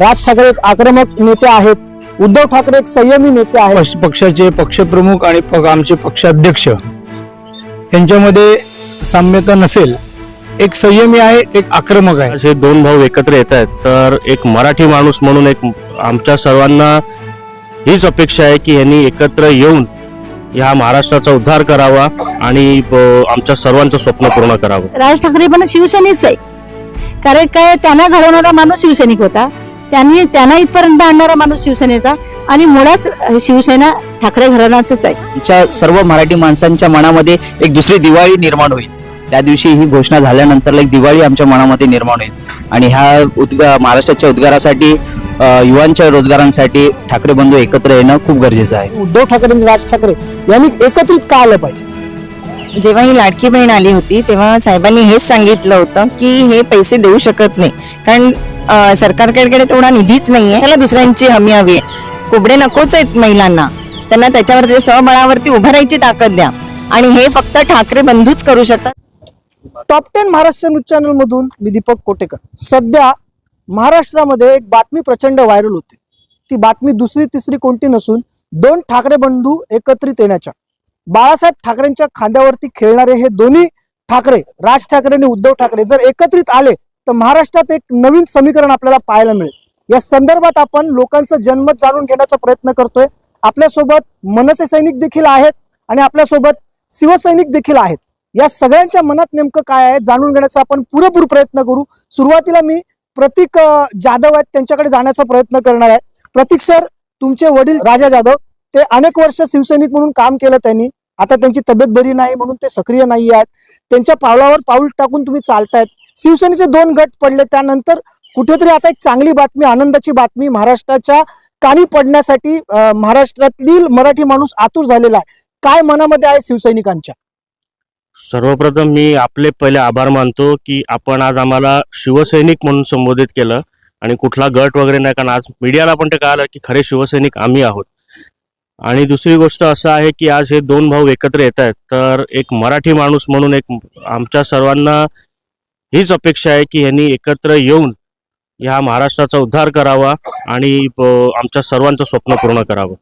राज ठाकरे एक आक्रमक नेते आहेत. उद्धव ठाकरे एक संयमी नेते आहेत. पक्ष- पक्षाचे पक्षप्रमुख आणि आमचे पक्षाध्यक्ष यांच्यामध्ये साम्यता नसेल एक संयमी आहे एक आक्रमक आहे. हे दोन भाऊ एकत्र येत आहेत तर एक मराठी माणूस म्हणून एक आमच्या सर्वांना हीच अपेक्षा आहे की यांनी एकत्र येऊन ह्या महाराष्ट्राचा उद्धार करावा आणि आमच्या सर्वांचं स्वप्न पूर्ण करावं. राज ठाकरे पण शिवसेनेच आहे. कारण काय त्यांना घडवणारा माणूस शिवसैनिक होता. त्यांनी त्यांना इथपर्यंत आणणारा माणूस शिवसेनेचा आणि मुळात शिवसेना ठाकरे घराण्याच आहे. आमच्या सर्व मराठी माणसांच्या मनामध्ये एक दुसरी दिवाळी निर्माण होईल. त्या दिवशी ही घोषणा झाल्यानंतर एक दिवाळी आमच्या मनामध्ये निर्माण होईल. आणि ह्या उद्गा महाराष्ट्राच्या उद्गारासाठी युवांच्या रोजगारांसाठी ठाकरे बंधू एकत्र येणं खूप गरजेचं आहे. उद्धव ठाकरे आणि राज ठाकरे यांनी एकत्रित का आलं पाहिजे? जेव्हा ही लाडकी बहीण आली होती तेव्हा साहेबांनी हेच सांगितलं होतं की हे पैसे देऊ शकत नाही. कारण सरकारकडे तेवढा निधीच नाहीये. त्याला दुसऱ्यांची हमी हवी आहे. कुबडे नकोच आहेत महिलांना. त्यांना त्याच्यावरती स्वबळावरती उभं राहायची ताकद द्या. आणि हे फक्त ठाकरे बंधूच करू शकतात. Top ten Maharashtra news channel मधून मी दीपक कोटेकर. सध्या महाराष्ट्रामध्ये एक बातमी प्रचंड व्हायरल होते. ती बातमी दुसरी तिसरी कोणती नसून दोन ठाकरे बंधू एकत्रित येण्याच्या. बाळासाहेब ठाकरेंच्या खांद्यावरती खेळणारे हे दोन्ही ठाकरे राज ठाकरे आणि उद्धव ठाकरे जर एकत्रित आले तर महाराष्ट्रात एक नवीन समीकरण आपल्याला पाहायला मिळेल. या संदर्भात आपण लोकांचं जन्मत जाणून घेण्याचा प्रयत्न करतोय. आपल्यासोबत मनसे सैनिक देखील आहेत आणि आपल्यासोबत शिवसैनिक देखील आहेत. या सगळ्यांच्या मनात नेमकं काय आहे जाणून घेण्याचा आपण पुरेपूर प्रयत्न करू. सुरुवातीला मी प्रतीक जाधव आहेत त्यांच्याकडे जाण्याचा प्रयत्न करणार आहे. प्रतीक सर तुमचे वडील राजा जाधव ते अनेक वर्ष शिवसैनिक म्हणून काम केलं त्यांनी. आता त्यांची तब्येत बरी नाही म्हणून ते सक्रिय नाही आहेत त्यांच्या पावलावर पाऊल टाकून तुम्ही चालतायत. शिवसेनेचे दोन गट पडले त्यानंतर कुठेतरी आता एक चांगली बातमी आनंदाची बातमी महाराष्ट्राच्या कानी पडण्यासाठी महाराष्ट्रातील मराठी माणूस आतुर झालेला आहे. काय मनामध्ये आहे शिवसैनिकांच्या? सर्वप्रथम मी आपले पहिले आभार मानतो की आपण आज आम्हाला शिवसैनिक म्हणून संबोधित केलं आणि कुठला गट वगैरे नाही कारण आज मीडियाला पण ते कळालं की खरे शिवसैनिक आम्ही आहोत. आणि दुसरी गोष्ट असं आहे की आज हे दोन भाऊ एकत्र येत आहेत तर एक मराठी माणूस म्हणून एक आमच्या सर्वांना हीच अपेक्षा आहे की यांनी एकत्र येऊन ह्या महाराष्ट्राचा उद्धार करावा आणि आमच्या सर्वांचं स्वप्न पूर्ण करावं.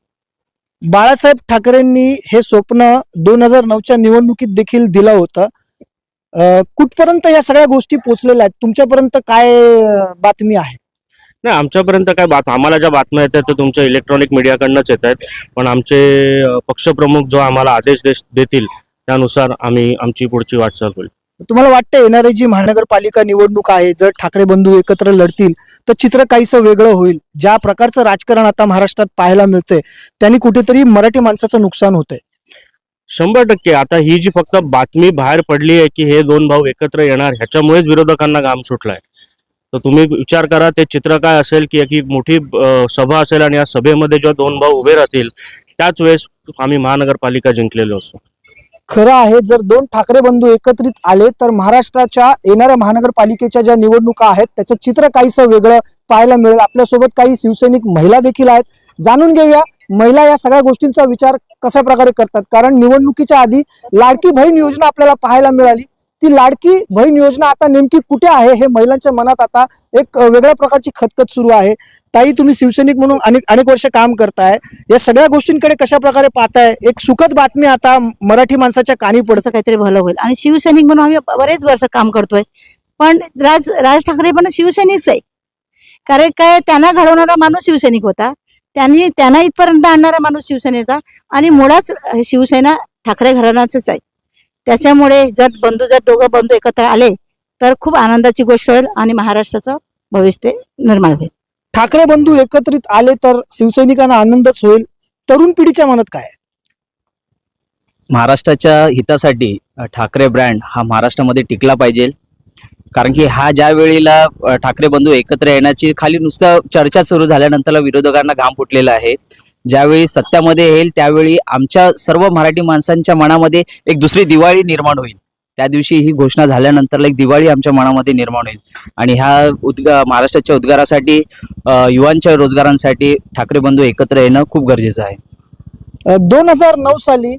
बाळासाहेब ठाकरेंनी हे स्वप्न दोन हजार नऊच्या निवडणुकीत देखील दिलं होतं. कुठपर्यंत या सगळ्या गोष्टी पोहोचलेल्या आहेत? तुमच्यापर्यंत काय बातमी आहे? नाही आमच्यापर्यंत काय बात आम्हाला ज्या बातम्या येतात त्या तुमच्या इलेक्ट्रॉनिक मीडियाकडनंच येत आहेत. पण आमचे पक्षप्रमुख जो आम्हाला आदेश देश देतील त्यानुसार आम्ही आमची पुढची वाटचाल होईल तुम्हाला वाटतं येणारी जी महानगरपालिका निवडणूक आहे जर ठाकरे बंधू एकत्र लढतील तर चित्र काहीसं वेगळं होईल? ज्या प्रकारचं राजकारण आता महाराष्ट्रात पाहायला मिळतंय त्यांनी कुठेतरी मराठी माणसाचं नुकसान होतंय. शंभर टक्के. आता ही जी फक्त बातमी बाहेर पडली आहे की हे दोन भाऊ एकत्र येणार ह्याच्यामुळेच विरोधकांना घाम सुटलाय. तर तुम्ही विचार करा ते चित्र काय असेल की एक मोठी सभा असेल आणि या सभेमध्ये जेव्हा दोन भाऊ उभे राहतील त्याच वेळेस आम्ही महानगरपालिका जिंकलेलो असतो खरं आहे जर दोन ठाकरे बंधू एकत्रित आले तर महाराष्ट्राच्या येणाऱ्या महानगरपालिकेच्या ज्या निवडणुका आहेत त्याचं चित्र काहीसं वेगळं पाहायला मिळेल. आपल्यासोबत काही शिवसैनिक महिला देखील आहेत. जाणून घेऊया महिला या सगळ्या गोष्टींचा विचार कशा प्रकारे करतात? कारण निवडणुकीच्या आधी लाडकी बहीण योजना आपल्याला पाहायला मिळाली. ती लाडकी बहीण योजना आता नेमकी कुठे आहे हे महिलांच्या मनात आता एक वेगळ्या प्रकारची खतखत सुरू आहे. ताई तुम्ही शिवसैनिक म्हणून अनेक अनेक वर्ष काम करताय. या सगळ्या गोष्टींकडे कशा प्रकारे पाहताय? एक सुखद बातमी आता मराठी माणसाच्या कानी पडत. काहीतरी भलं होईल. आणि शिवसैनिक म्हणून आम्ही बरेच वर्ष काम करतोय. पण राज राज ठाकरे पण शिवसैनिकच आहे. कारण काय त्यांना घडवणारा माणूस शिवसैनिक होता. त्यांनी त्यांना इथपर्यंत आणणारा माणूस शिवसेनेचा. आणि मुळाच शिवसेना ठाकरे घराण्याच आहे. त्याच्यामुळे जर बंधू जर दोघं बंधू एकत्र आले तर खूप आनंदाची गोष्ट होईल आणि महाराष्ट्राचं भविष्य निर्माण होईल. ठाकरे बंधू एकत्रित आले तर शिवसैनिकांना आनंदच होईल. तरुण पिढीच्या मनात काय आहे? महाराष्ट्राच्या हितासाठी ठाकरे ब्रँड हा महाराष्ट्रामध्ये टिकला पाहिजे. कारण की हा ज्या वेळेला ठाकरे बंधू एकत्र येण्याची खाली नुसतं चर्चा सुरू झाल्यानंतर विरोधकांना घाम फुटलेला आहे. ज्यावेळी सत्यामध्ये येईल त्यावेळी आमच्या सर्व मराठी माणसांच्या मनामध्ये एक दुसरी दिवाळी निर्माण होईल. त्या दिवशी ही घोषणा झाल्यानंतर एक दिवाळी आमच्या मनामध्ये निर्माण होईल. आणि ह्या उद्गा महाराष्ट्राच्या उद्गारासाठी युवांच्या रोजगारांसाठी ठाकरे बंधू एकत्र येणं खूप गरजेचं आहे. दोन हजार नऊ साली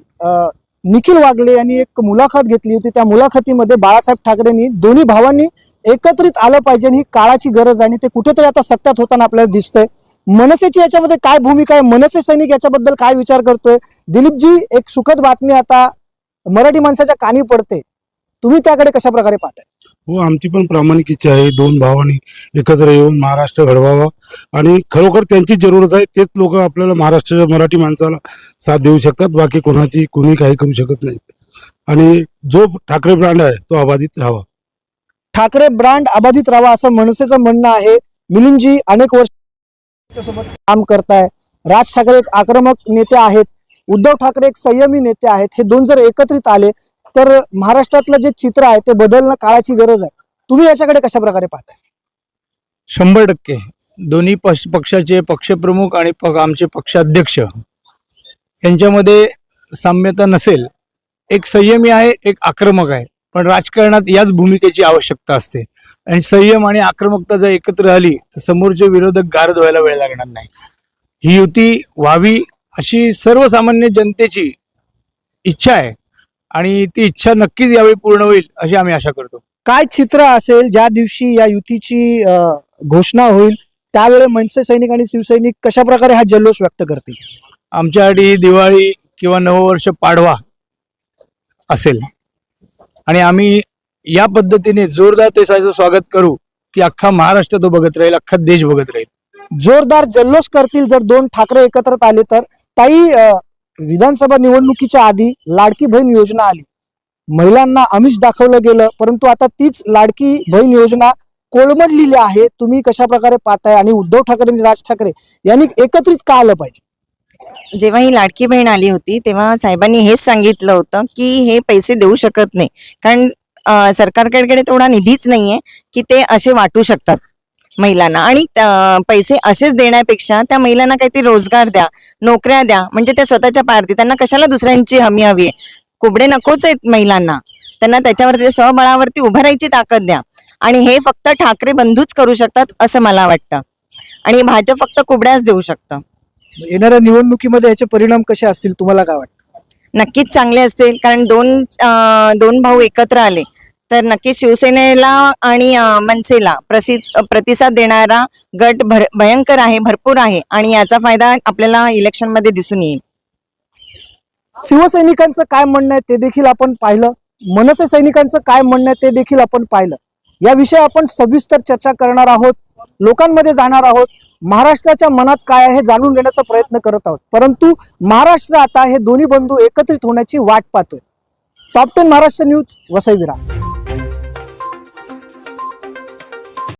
निखिल वागले यांनी एक मुलाखत घेतली होती. त्या मुलाखतीमध्ये बाळासाहेब ठाकरेंनी दोन्ही भावांनी एकत्रित आलं पाहिजे आणि ही काळाची गरज आहे आणि ते कुठेतरी आता सत्यात होताना आपल्याला दिसतंय. मनसेची याच्यामध्ये काय भूमिका आहे? मनसे सैनिक याच्याबद्दल काय विचार करतोय? दिलीपजी एक सुखद बातमी आता मराठी माणसाच्या कानी पडते. तुम्ही त्याकडे कशा प्रकारे पाहताय? हो आमची पण प्रामाणिक इच्छा आहे. दोन भावांनी एकत्र येऊन महाराष्ट्र घडवावा. आणि खरोखर त्यांची जरूरत आहे तेच लोक आपल्याला महाराष्ट्राच्या मराठी माणसाला साथ देऊ शकतात. बाकी कोणाची कोणी काही करू शकत नाही. आणि जो ठाकरे ब्रँड आहे तो अबाधित राहावा. ठाकरे ब्रँड अबाधित राहावा असं मनसेचं म्हणणं आहे. मिलिंदजी अनेक वर्ष सोबत काम करताय. राज ठाकरे एक आक्रमक नेते आहेत. उद्धव ठाकरे एक संयमी नेते आहेत. हे दोन जर एकत्रित आले तर महाराष्ट्रातलं जे चित्र आहे ते बदलणं काळाची गरज आहे. तुम्ही याच्याकडे कशा प्रकारे पाहताय? शंभर टक्के. दोन्ही पक्ष पक्षाचे पक्षप्रमुख आणि पक आमचे पक्षाध्यक्ष यांच्यामध्ये साम्यता नसेल. एक संयमी आहे एक आक्रमक आहे. पण राजकारणात याच भूमिकेची आवश्यकता असते. आणि संयम आणि आक्रमकता जर एकत्र आली तर समोरचे विरोधक गार धुवायला वेळ लागणार नाही. ही युती व्हावी अशी सर्वसामान्य जनतेची इच्छा आहे. आणि ती इच्छा नक्कीच यावेळी पूर्ण होईल अशी आम्ही आशा करतो. काय चित्र असेल ज्या दिवशी या युतीची घोषणा होईल त्यावेळी मनसे सैनिक आणि शिवसैनिक कशा प्रकारे हा जल्लोष व्यक्त करतील? आमच्यासाठी दिवाळी किंवा नववर्ष पाडवा असेल. आणि आम्ही या पद्धतीने जोरदार तेसाचं स्वागत करू की अख्खा महाराष्ट्र तो बघत राहील अख्खा देश बघत राहील. जोरदार जल्लोष करतील जर दोन ठाकरे एकत्र आले तर. ताई विधानसभा निवडणुकीच्या आधी लाडकी बहीण योजना आली. महिलांना आमिष दाखवलं गेलं परंतु आता तीच लाडकी बहीण योजना कोलमडलेली आहे. तुम्ही कशा प्रकारे पाहताय? आणि उद्धव ठाकरे आणि राज ठाकरे यांनी एकत्रित का आलं पाहिजे? जेव्हा ही लाडकी बहीण आली होती तेव्हा साहेबांनी हेच सांगितलं होतं की हे पैसे देऊ शकत नाही. कारण सरकारकडे तेवढा निधीच नाहीये की ते असे वाटू शकतात. महिलांना. आणि पैसे असेच देण्यापेक्षा त्या महिलांना काहीतरी रोजगार द्या नोकऱ्या द्या. म्हणजे त्या स्वतःच्या पारती. त्यांना कशाला दुसऱ्यांची हमी हवी आहे? कुबडे नकोच आहेत महिलांना. त्यांना त्याच्यावरती स्वबळावरती उभं राहायची ताकद द्या. आणि हे फक्त ठाकरे बंधूच करू शकतात असं मला वाटतं. आणि भाजप फक्त कुबड्याच देऊ शकतं. येणाऱ्या निवडणुकीमध्ये याचे परिणाम कसे असतील तुम्हाला काय वाटतं? नक्कीच चांगले असतील. कारण दोन दोन भाऊ एकत्र आले. तर नक्की शिवसेनेला आणि मनसेला प्रसि प्रतिसाद देणारा गट भर भयंकर आहे भरपूर आहे आणि याचा फायदा आपल्याला इलेक्शनमध्ये दिसून येईल. शिवसैनिकांचं काय म्हणणं आहे ते देखील आपण पाहिलं. मनसे सैनिकांचं काय म्हणणं आहे ते देखील आपण पाहिलं. याविषयी आपण सविस्तर चर्चा करणार आहोत लोकांमध्ये जाणार आहोत. महाराष्ट्राच्या मनात काय आहे हे जाणून घेण्याचा प्रयत्न करत आहोत. परंतु महाराष्ट्र आता हे दोन्ही बंधू एकत्रित होण्याची वाट पाहतोय. Top ten Maharashtra news Vasai विराम.